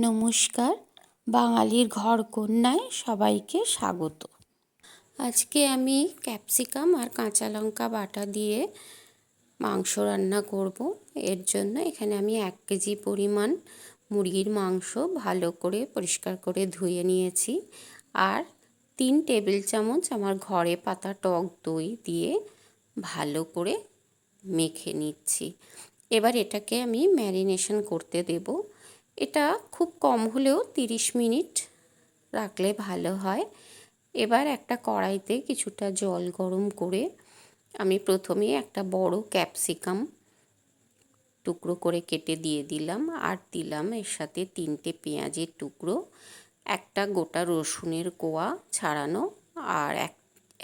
নমস্কার। বাঙালির ঘর কন্যায় সবাইকে স্বাগত। আজকে আমি ক্যাপসিকাম আর কাঁচা লঙ্কা বাটা দিয়ে মাংস রান্না করব। এর জন্য এখানে আমি এক কেজি পরিমাণ মুরগির মাংস ভালো করে পরিষ্কার করে ধুয়ে নিয়েছি আর তিন টেবিল চামচ আমার ঘরে পাতা টক দই দিয়ে ভালো করে মেখে নিচ্ছি। এবার এটাকে আমি ম্যারিনেশন করতে দেবো। এটা খুব কম হলেও তিরিশ মিনিট রাখলে ভালো হয়। এবার একটা কড়াইতে কিছুটা জল গরম করে আমি প্রথমে একটা বড় ক্যাপসিকাম টুকরো করে কেটে দিয়ে দিলাম আর দিলাম এর সাথে তিনটে পেঁয়াজের টুকরো, একটা গোটা রসুনের কোয়া ছাড়ানো আর এক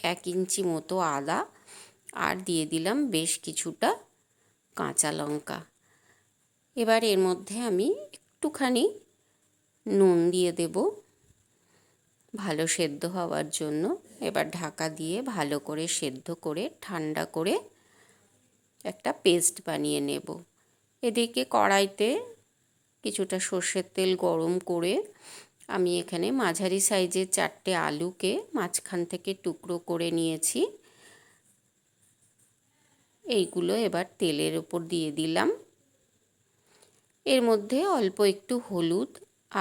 এক ইঞ্চি মতো আদা আর দিয়ে দিলাম বেশ কিছুটা কাঁচা লঙ্কা। এবার এর মধ্যে আমি একটুখানি নুন দিয়ে দেব। ভালো সেদ্ধ হওয়ার জন্য। এবার ঢাকা দিয়ে ভালো করে সেদ্ধ করে, ঠান্ডা করে একটা পেস্ট বানিয়ে নেব। এদিকে কড়াইতে কিছুটা সর্ষের তেল গরম করে আমি এখানে মাঝারি সাইজের চারটে আলুকে মাঝখান থেকে টুকরো করে নিয়েছি। এইগুলো এবার তেলের ওপর দিয়ে দিলাম। এর মধ্যে অল্প একটু হলুদ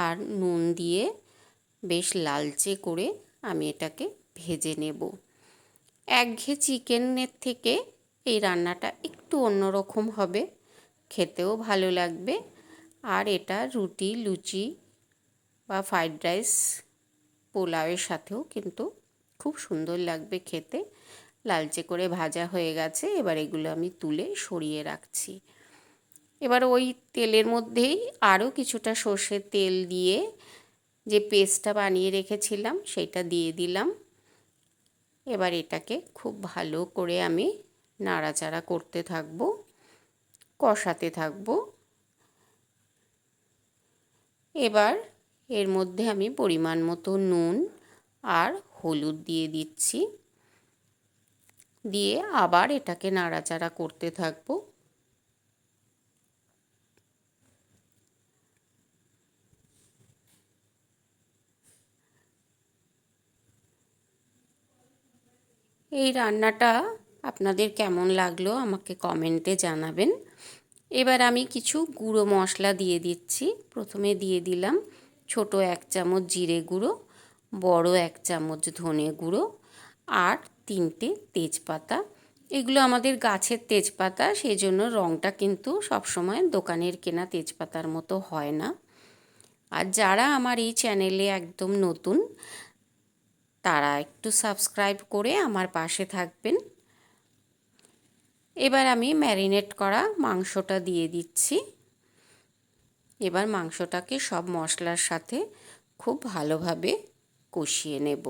আর নুন দিয়ে বেশ লালচে করে আমি এটাকে ভেজে নেব। একঘে চিকেনের থেকে এই রান্নাটা একটু অন্যরকম হবে, খেতেও ভালো লাগবে। আর এটা রুটি, লুচি বা ফ্রাইড রাইস পোলাওয়ের সাথেও কিন্তু খুব সুন্দর লাগবে খেতে। লালচে করে ভাজা হয়ে গেছে, এবার এগুলো আমি তুলে সরিয়ে রাখছি। এবার ওই তেলের মধ্যেই আরও কিছুটা সর্ষের তেল দিয়ে যে পেস্টটা বানিয়ে রেখেছিলাম সেটা দিয়ে দিলাম। এবার এটাকে খুব ভালো করে আমি নাড়াচাড়া করতে থাকব, কষাতে থাকব। এবার এর মধ্যে আমি পরিমাণ মতো নুন আর হলুদ দিয়ে দিচ্ছি। দিয়ে আবার এটাকে নাড়াচাড়া করতে থাকব। এই রান্নাটা আপনাদের কেমন লাগল আমাকে কমেন্টে জানাবেন। এবার আমি কিছু গুঁড়ো মশলা দিয়ে দিচ্ছি। প্রথমে দিয়ে দিলাম ছোট এক চামচ জিরে গুঁড়ো, বড় এক চামচ ধনে গুঁড়ো আর তিনটে তেজপাতা। এগুলো আমাদের গাছের তেজপাতা সেই জন্য রঙটা কিন্তু সবসময় দোকানের কেনা তেজপাতার মতো হয় না। আর যারা আমার এই চ্যানেলে একদম নতুন তারা একটু সাবস্ক্রাইব করে আমার পাশে থাকবেন। এবার আমি ম্যারিনেট করা মাংসটা দিয়ে দিচ্ছি। এবার মাংসটাকে সব মশলার সাথে খুব ভালোভাবে কষিয়ে নেব।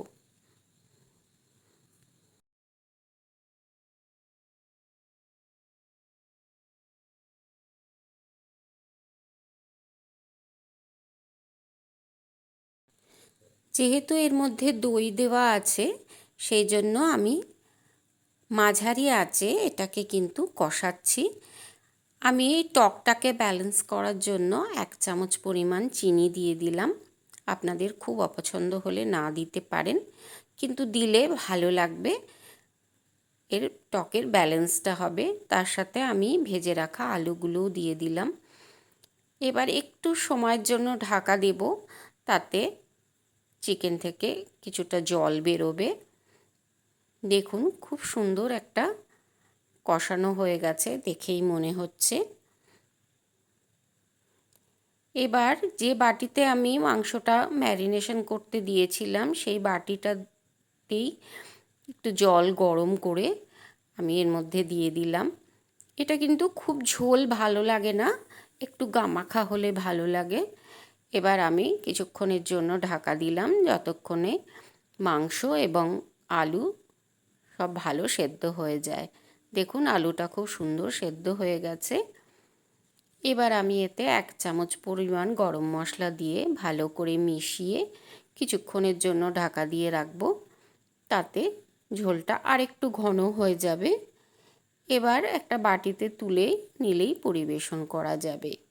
যেহেতু এর মধ্যে দই দেওয়া আছে, সেই জন্য আমি মাঝারি আছে এটাকে কিন্তু কষাচ্ছি। আমি এই টকটাকে ব্যালেন্স করার জন্য এক চামচ পরিমাণ চিনি দিয়ে দিলাম। আপনাদের খুব অপছন্দ হলে না দিতে পারেন, কিন্তু দিলে ভালো লাগবে। এর টকের ব্যালেন্সটা হবে, তার সাথে আমি ভেজে রাখা আলুগুলোও দিয়ে দিলাম। এবার একটু সময়ের জন্য ঢাকা দেব, তাতে চিকেন থেকে কিছুটা জল বেরোবে। দেখুন, খুব সুন্দর একটা কষানো হয়ে গেছে দেখেই মনে হচ্ছে। এবার যে বাটিতে আমি মাংসটা ম্যারিনেশন করতে দিয়েছিলাম, সেই বাটিটাতেই একটু জল গরম করে আমি এর মধ্যে দিয়ে দিলাম। এটা কিন্তু খুব ঝোল ভালো লাগে না, একটু গামাখা হলে ভালো লাগে। এবার আমি কিছুক্ষণের জন্য ঢাকা দিলাম যতক্ষণে মাংস এবং আলু সব ভালো সেদ্ধ হয়ে যায়। দেখুন আলুটা খুব সুন্দর সেদ্ধ হয়ে গেছে। এবার আমি এতে এক চামচ পরিমাণ গরম মশলা দিয়ে ভালো করে মিশিয়ে কিছুক্ষণের জন্য ঢাকা দিয়ে রাখব। তাতে ঝোলটা আরেকটু ঘন হয়ে যাবে। এবার একটা বাটিতে তুলে নিলেই পরিবেশন করা যাবে।